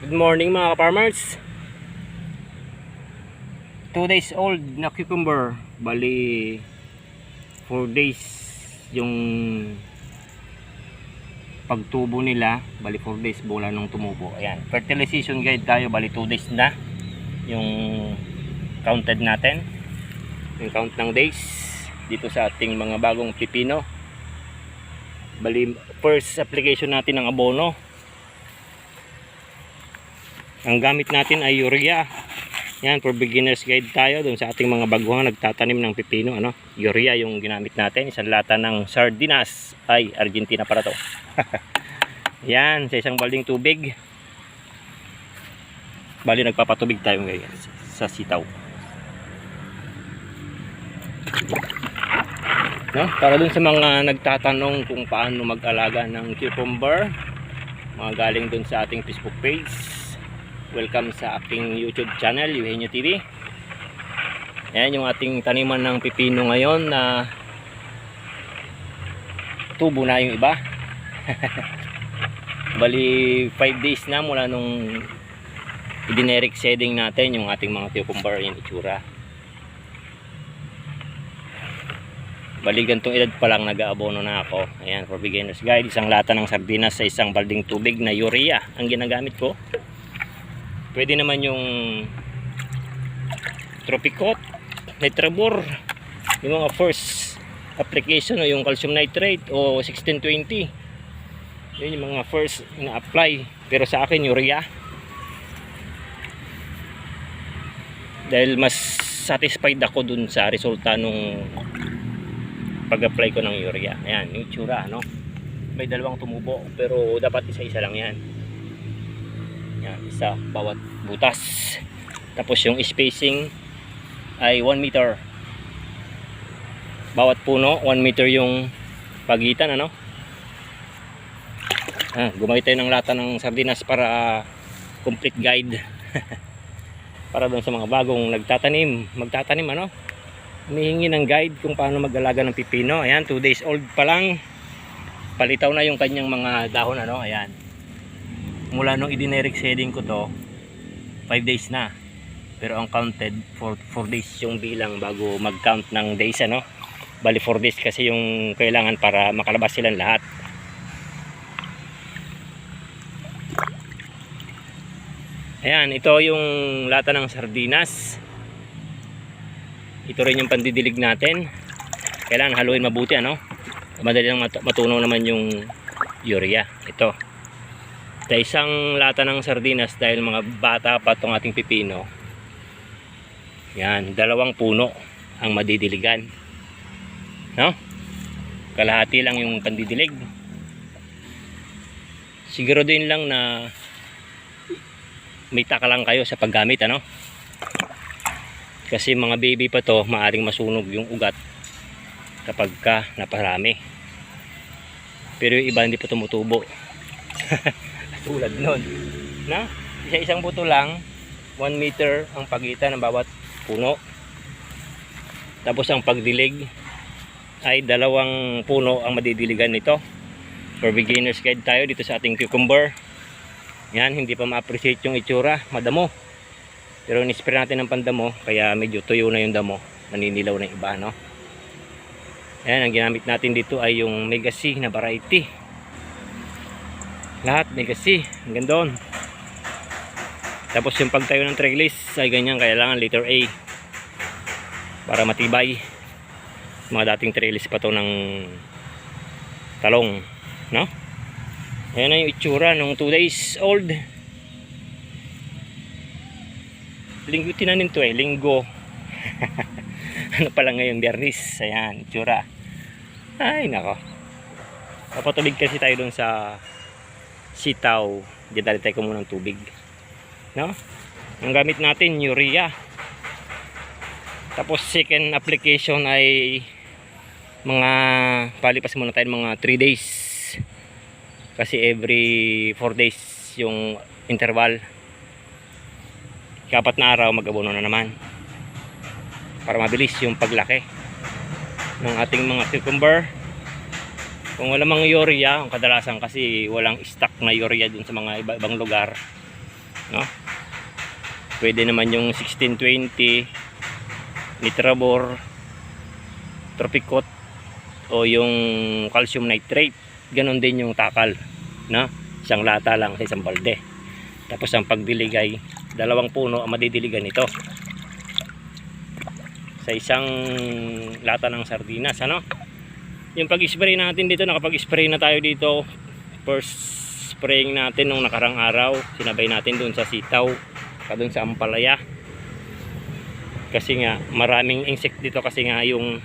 Good morning mga farmers. 2 days old na cucumber. Bali 4 days yung pagtubo nila. Bali 4 days mula nung tumubo. Ayan. Fertilization guide tayo. Bali 2 days na yung counted natin. Yung count ng days dito sa ating mga bagong pipino. Bali first application natin ng abono ang gamit natin ay urea. Yan, for beginners guide tayo dun sa ating mga baguhang nagtatanim ng pipino. Ano? Urea yung ginamit natin. Isang lata ng sardinas. Ay, Argentina para to. Yan, sa isang balding tubig. Bali, nagpapatubig tayo ngayon sa sitaw. No? Para dun sa mga nagtatanong kung paano mag-alaga ng cucumber, mga galing dun sa ating Facebook page, Welcome sa aking YouTube channel, Eugenio TV. Ayan yung ating taniman ng pipino ngayon na tubo na yung iba. Bali 5 days na mula nung idineric seeding natin yung ating mga cucumber yung itsura. Bali gantong edad pa lang nag-aabono na ako. Ayan, for beginners guide, isang lata ng sardinas sa isang balding tubig na urea ang ginagamit ko pwede naman yung tropicot nitrabor yung mga first application o yung calcium nitrate o 1620 yun yung mga first na-apply pero sa akin urea. Dahil mas satisfied ako dun sa resulta nung pag-apply ko ng urea. Ayan yung tsura no? May dalawang tumubo pero dapat isa-isa lang yan yan, isa bawat butas. Tapos yung spacing ay 1 meter. Bawat puno, 1 meter yung pagitan, ano? Ah, gumamit tayo ng lata ng sardinas para complete guide. para doon sa mga bagong nagtatanim, magtatanim, ano? Humihingi ng guide kung paano mag-alaga ng pipino. Ayan, 2 days old pa lang. Palitaw na yung kanyang mga dahon, ano? Ayan mula nung idineric seeding ko to 5 days na. Pero ang counted for 4 days yung bilang bago mag count ng days ano? Bali 4 days kasi yung kailangan para makalabas silang lahat. Ayan ito yung lata ng sardinas. Ito rin yung pandidilig natin. Kailangan haluin mabuti ano? Madali lang mat- matunaw naman yung urea. Ito sa isang lata ng sardinas dahil mga bata pa itong ating pipino. Yan, dalawang puno ang madidiligan. No? kalahati lang yung pandidilig. Siguro din lang na may taka lang kayo sa paggamit ano? Kasi mga baby pa to maaring masunog yung ugat kapag ka naparami. Pero iba hindi pa tumutubo tulad nun. Na isa isang buto lang 1 meter ang pagitan ng bawat puno. Tapos ang pagdilig ay dalawang puno ang madidiligan nito. For beginners guide tayo dito sa ating cucumber. Yan hindi pa ma-appreciate yung itsura madamo. Pero nispray natin ng pandamo kaya medyo tuyo na yung damo. Naninilaw na iba no? Yan ang ginamit natin dito ay yung Mega C na variety lahat kasi. Hanggang doon tapos yung pagtayo ng trellis ay ganyan kailangan letter A para matibay. Mga dating trellis pa to ng talong no? Ayan na yung itsura nung 2 days old. Linggo tinanin to eh linggo. Ano pala ngayon biyernis ayan itsura. Ay nako. Papatubig kasi tayo dun sa sitaw dinalitay ko muna ng tubig. No? Ang gamit natin urea. Tapos second application ay mga palipas muna tayo mga 3 days. Kasi every 4 days yung interval. Kapat na araw mag-abono na naman. Para mabilis yung paglaki ng ating mga cucumber. Kung wala mang urea, ang kadalasan kasi walang stock na urea dun sa mga iba ibang lugar. No? Pwede naman yung 1620, Nitrabor, Tropicot, o yung calcium nitrate. Ganon din yung takal. No? Isang lata lang sa isang balde. Tapos ang pagdiligay, dalawang puno ang madidiligan nito. Sa isang lata ng sardinas, ano? Yung pag-spray natin dito, nakapag-spray na tayo dito. First spraying natin nung nakarang araw. Sinabay natin dun sa sitaw, ka dun sa ampalaya. Kasi nga, maraming insect dito kasi nga yung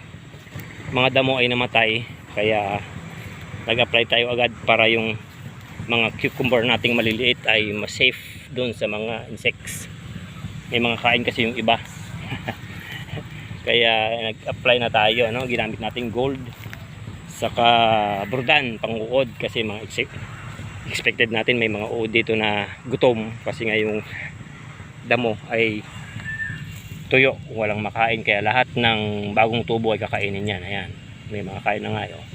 mga damo ay namatay. Kaya nag-apply tayo agad para yung mga cucumber nating maliliit ay mas safe doon sa mga insects. May mga kain kasi yung iba. Kaya nag-apply na tayo, no? ginamit natin gold saka burdan panguod kasi mga ex- expected natin may mga uod dito na gutom kasi nga yung damo ay tuyo walang makain. Kaya lahat ng bagong tubo ay kakainin yan. Ayan may mga kain na nga yun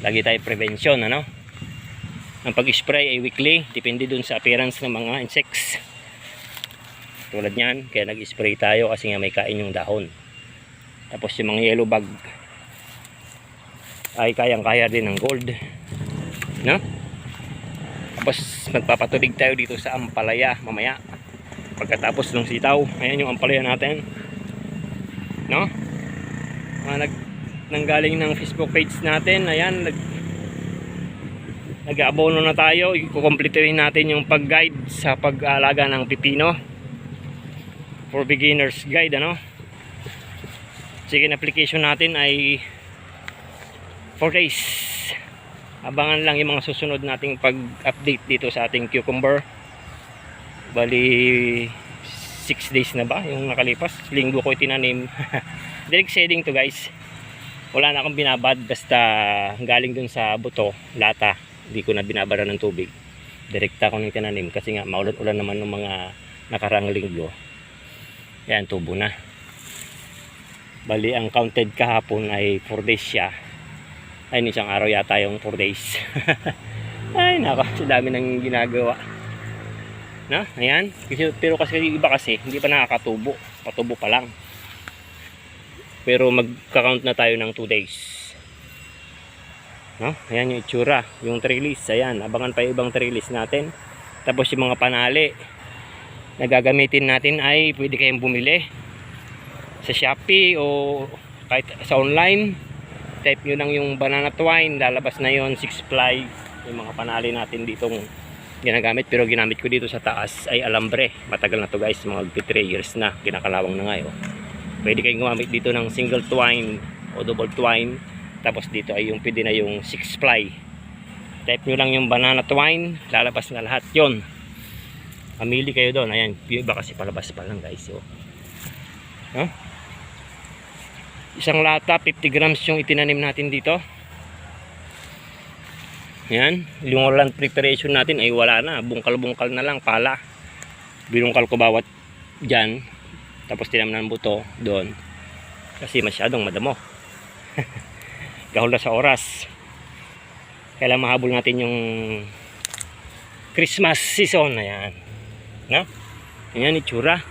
lagi tayo prevention ano? Ang pag-spray ay weekly depende dun sa appearance ng mga insects. Tulad niyan kaya nag-spray tayo kasi nga may kain yung dahon. Tapos yung mga yellow bug ay kayang kaya din ng gold no tapos magpapatubig tayo dito sa ampalaya mamaya. Pagkatapos ng sitaw ayan yung ampalaya natin. No? Mga nag nanggaling ng facebook page natin ayan nag nag-aabono na tayo. Ikukomplituhin natin yung pag-guide sa pag-aalaga ng pipino. For beginners guide ano? Second application natin ay 4 days abangan lang yung mga susunod nating pag-update dito sa ating cucumber. Bali 6 days na ba yung nakalipas? Linggo ko itinanim. Direct seeding to guys. Wala na akong binabad basta galing dun sa buto lata. Hindi ko na binabara ng tubig. Direkta ko nang tinanim kasi nga maulan-ulan naman ng mga nakarang linggo. Yan tubo na. Bali ang counted kahapon ay 4 days siya ay isang araw yata yung 4 days. Ay nako sa dami nang ginagawa. Na ayan. Pero kasi iba kasi hindi pa nakakatubo. Patubo pa lang. Pero magka-count na tayo ng 2 days. No? Ayan yung itsura yung trellis ayan abangan pa yung ibang trellis natin. Tapos yung mga panali na gagamitin natin ay pwede kayong bumili sa Shopee o kahit sa online type nyo lang yung banana twine lalabas na yon 6 ply. Yung mga panali natin ditong ginagamit pero ginamit ko dito sa taas ay alambre. Matagal na to guys mga 3 years na. Kinakalawang na ngayon pwede kayong gumamit dito ng single twine o double twine. Tapos dito ay yung pwede na yung 6 ply. Type nyo lang yung banana twine lalabas na lahat yon mamili kayo doon. Ayan iba kasi palabas pa lang guys so, huh? Isang lata 50 grams yung itinanim natin dito. Yan yung land preparation natin ay wala na. Bungkal bungkal na lang pala. Binungkal ko bawat dyan tapos tinam ng buto doon. Kasi masyadong madamo. Gahol na sa oras. Kailangan mahabol natin yung Christmas season. Ayan. No? ayan itsura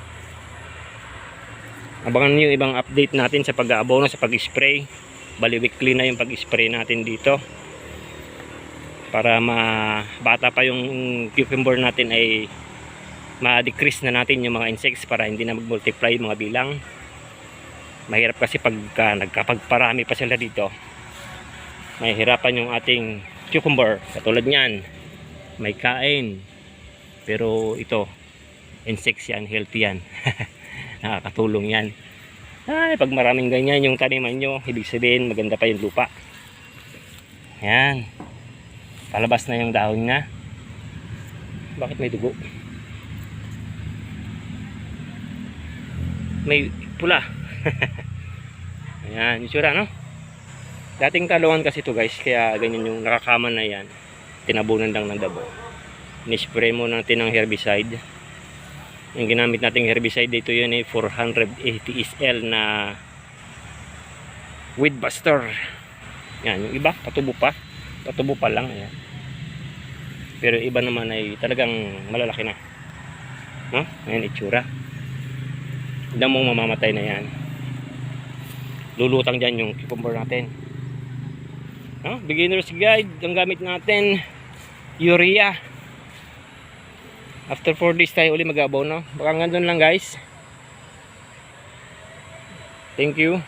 abangan niyo ibang update natin sa pag-aabono sa pag-spray. Bali weekly na yung pag-spray natin dito. Para ma bata pa yung cucumber natin ay ma-decrease na natin yung mga insects para hindi na mag-multiply mga bilang. Mahirap kasi pagka nagkapagparami pa sila dito. Mahirapan yung ating cucumber. Katulad nyan may kain. Pero ito insects yan healthy yan nakakatulong yan. Ay pag maraming ganyan yung taniman nyo ibig sabihin maganda pa yung lupa. Yan. Palabas na yung dahon na bakit may dugo? May pula. Ayan yung tsura no? Dating talungan kasi to guys kaya ganyan yung nakakaman na yan. Tinabunan lang ng dabo. Nispray mo natin ng herbicide yung ginamit nating herbicide dito yun eh 480 SL na weed buster yan yung iba patubo pa patubo pa lang ayan. pero iba naman ay talagang malalaki na No? Ayan itsura. Mo mamamatay na yan. Lulutang dyan yung cucumber natin. No? Beginner's guide. Ang gamit natin, urea. After 4 days tayo uli mag-abaw, no? Baka nga lang guys. Thank you.